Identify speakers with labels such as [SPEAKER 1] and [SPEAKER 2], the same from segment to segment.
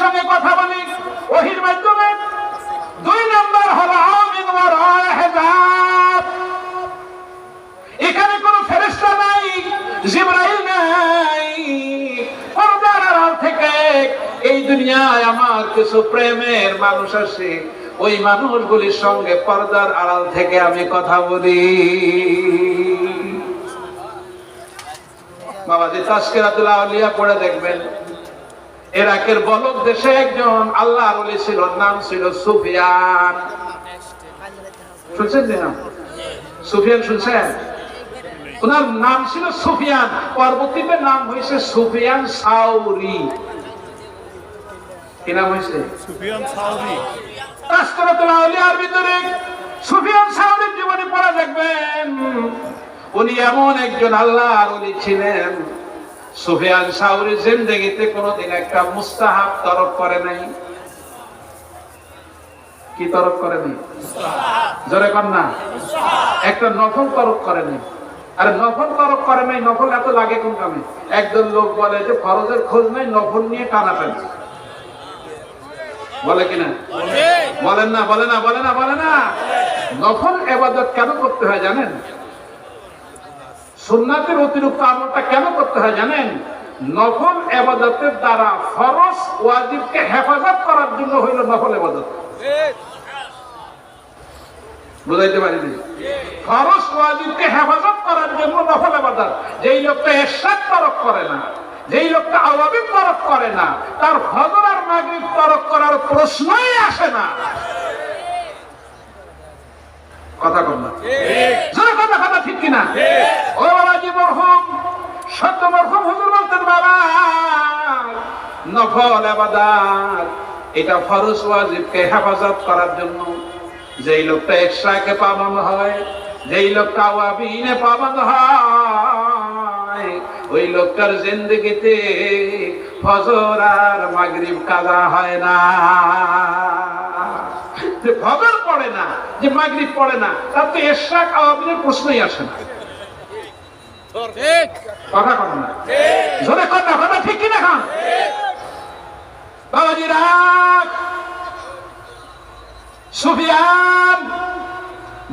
[SPEAKER 1] সঙ্গে কথা বলি। ওহির মাধ্যমে দুই নম্বর হলো এখানে কোনো ফেরেশতা নাই, জিবরাইল নাই। থেকে এই দুনিয়ায় আমার কিছু প্রেমের মানুষ আছে ওই মানুষগুলির সঙ্গে পর্দার আড়াল থেকে আমি কথা বলি। বাবা বাবাজি তাস্কিরাতুল আউলিয়া পড়ে দেখবেন। ইরাকের বলক দেশে একজন আল্লাহ ওলি ছিল নাম ছিল সুফিয়ান। শুনছেন না? সুফিয়ান শুনছেন? ওনার নাম ছিল সুফিয়ান পরবর্তীতে নাম হয়েছে সুফিয়ান সাউরি। কি নাম হয়েছে?
[SPEAKER 2] সুফিয়ান সাউদি
[SPEAKER 1] তাস্করাতুল আউলিয়ার ভিতরে সুফিয়ান সাউরির জীবনী পড়া দেখবেন। উনি এমন একজন আল্লাহর ওলি ছিলেন সুফিয়ান সাউরি জিন্দেগিতে কোনোদিন একটা মুস্তাহাব তরক করে নাই। কি তরক করে নাই? জোরে কর না। একটা নফল তরক করে নাই। আর নফল তরক করে নাই, নফল এত লাগে কোন কামে? একদল লোক বলে যে ফরজের খোঁজ নাই, নফল নিয়ে টানা টানছে বলে কিনা? বলেন না, বলে না বলে না বলে না। নফল এবাদত কেন করতে হয় জানেন? সুন্নাতের অতিরিক্ত আমলটা কেন করতে হয় জানেন? নফল এবাদতের দ্বারা ফরজ ওয়াজিবকে হেফাজত করার জন্য হইল নফল এবাদত। বুঝাইতে পারিনি? ফরজ ওয়াজিবকে হেফাজত করার জন্য নফল এবাদত। যেই লোকটা এরশাদ তরক করে না যেই লোকটা আওয়াবিক তরক করে না তার ফজর আর মাগরিব তরক করার প্রশ্নই আসে না। কথা কর না। কথা ঠিক কিনা? ও বাবাজি, মরহুম, সত্য মরহুম হুজুর বলতেন, বাবা, নফল আবাদাত, এটা ফরজ ওয়াজিবকে হেফাজত করার জন্য যেই লোকটা এক্সট্রাকে পাবন হয়, যেই লোকটা ওয়াবিনে পাবানো হয়, ওই লোকটার জিন্দগিতে ফজর আর মাগরিব কাজা হয় না। যে ফজর পড়ে না যে মাগরিব পড়ে না তার তো প্রশ্নই আসে না। কথা কথা না। জোরে কথা কথা ঠিক কিনা খান বাবাজি রাখ সুফিয়ান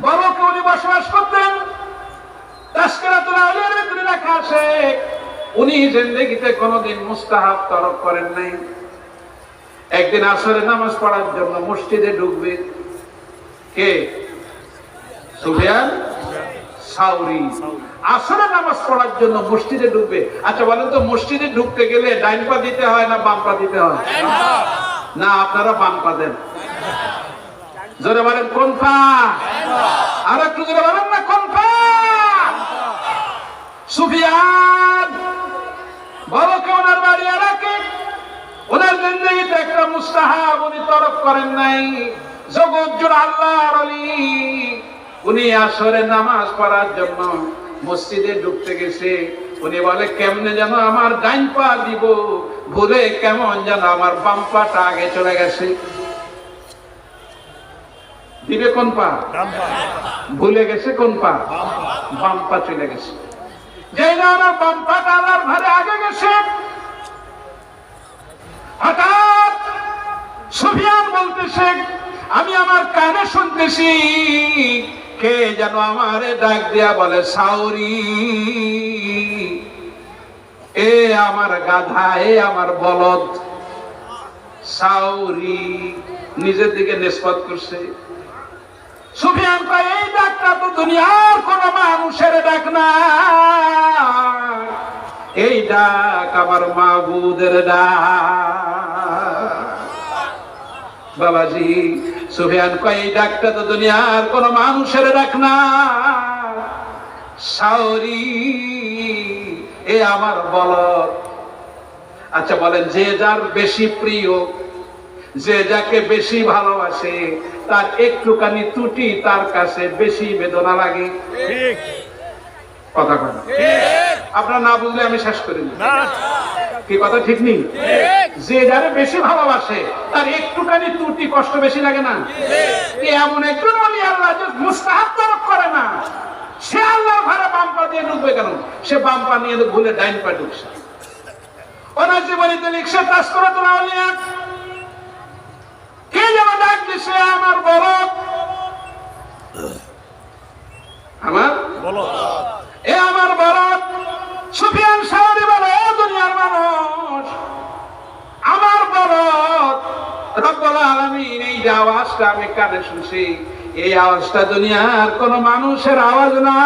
[SPEAKER 1] বড় উনি বসবাস করতেন তাস্কেরাতুল আউলিয়ার ভিতরে লেখা আছে উনি জিন্দেগিতে কোনোদিন মুস্তাহাব তরফ করেন নাই। একদিন আসরে নামাজ পড়ার জন্য মসজিদে ঢুকবে কে? সুফিয়ান? সাউরি। আসরে নামাজ পড়ার জন্য মসজিদে ঢুকবে। আচ্ছা বলেন তো, মসজিদে ঢুকতে গেলে ডাইন পা দিতে হয় না বাম পা দিতে হয়? না, আপনারা বাম পা দেন। জোরে বলেন, কোন পা? আর একটু জোরে বলেন না, কোন পা? সুফিয়ান বড় কে ওনার বাড়ি এলাকে ওনার জিন্দগিতে একটা মুস্তাহাব উনি তরফ করেন নাই। জগৎ জোড় আল্লাহর অলি। উনি আসরে নামাজ পড়ার জন্য মসজিদে ঢুকতে গেছে। উনি বলে কেমনে যেন আমার ডাইন পা দিব? ভুলে কেমন যেন আমার বাম পাটা আগে চলে গেছে। দিবে কোন পা? ভুলে গেছে কোন পা? বাম পা। চলে গেছে। যেই না বাম পাটা আল্লাহর ঘরে আগে গেছে হঠাৎ সুফিয়ান বলতেছে, আমি আমার কানে শুনতেছি। কে যেন আমারে ডাক দিয়া বলে, সাউরি, এ আমার গাধা, এ আমার বলদ। সাউরি। নিজের দিকে নিষ্পত করছে। সুফিয়ান কয়, এই ডাকটা তো দুনিয়ার কোন মানুষের ডাক না। এই ডাক আমার মাহবুদের ডাক। বাবাজি সুফিয়ান কয় এই ডাকটা তো দুনিয়ার কোন মানুষের ডাক না। সাউরি এ আমার বল আচ্ছা বলেন যে যার বেশি প্রিয় যে যাকে বেশি ভালোবাসে তার একটুখানি ত্রুটি তার কাছে বেশি বেদনা লাগে। কথা কথা আপনারা না বুঝলে আমি শেষ করি কি কথা ঠিক নেই? যে যারে বেশি ভালোবাসে তার একটুখানি ত্রুটি কষ্ট বেশি লাগে না। এমন একজন অলি আল্লাহ মুস্তাহাব করে না। সে আল্লাহর ভাড়া বাম পা দিয়ে ঢুকবে কেন? সে বাম পা নিয়ে ভুলে ডাইন পা ঢুকছে ওনার জীবনীতে লিখছে তাস্করাতুল আউলিয়া। কে যেন ডাক দিছে আমার বলদ। আমার?
[SPEAKER 2] বলো
[SPEAKER 1] যে আওয়াজটা আমি কানে শুনছি। এই আওয়াজটা দুনিয়ার কোন মানুষের আওয়াজ না।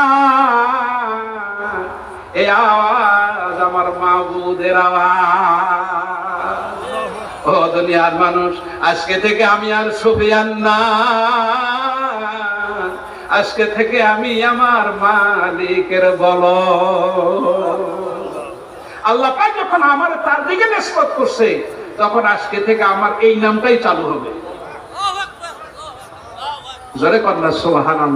[SPEAKER 1] এই আওয়াজ আমার মাহবুদের আওয়াজ। ও দুনিয়ার মানুষ, আজকে থেকে আমি আর সুফিয়ান না। আজকে থেকে আমি আমার মালিকের বল আল্লাহ যখন আমার তার দিকে নিষ্পত করছে, তখন আজকে থেকে আমার এই নামটাই চালু হবে। জোরে কন্যা সোহান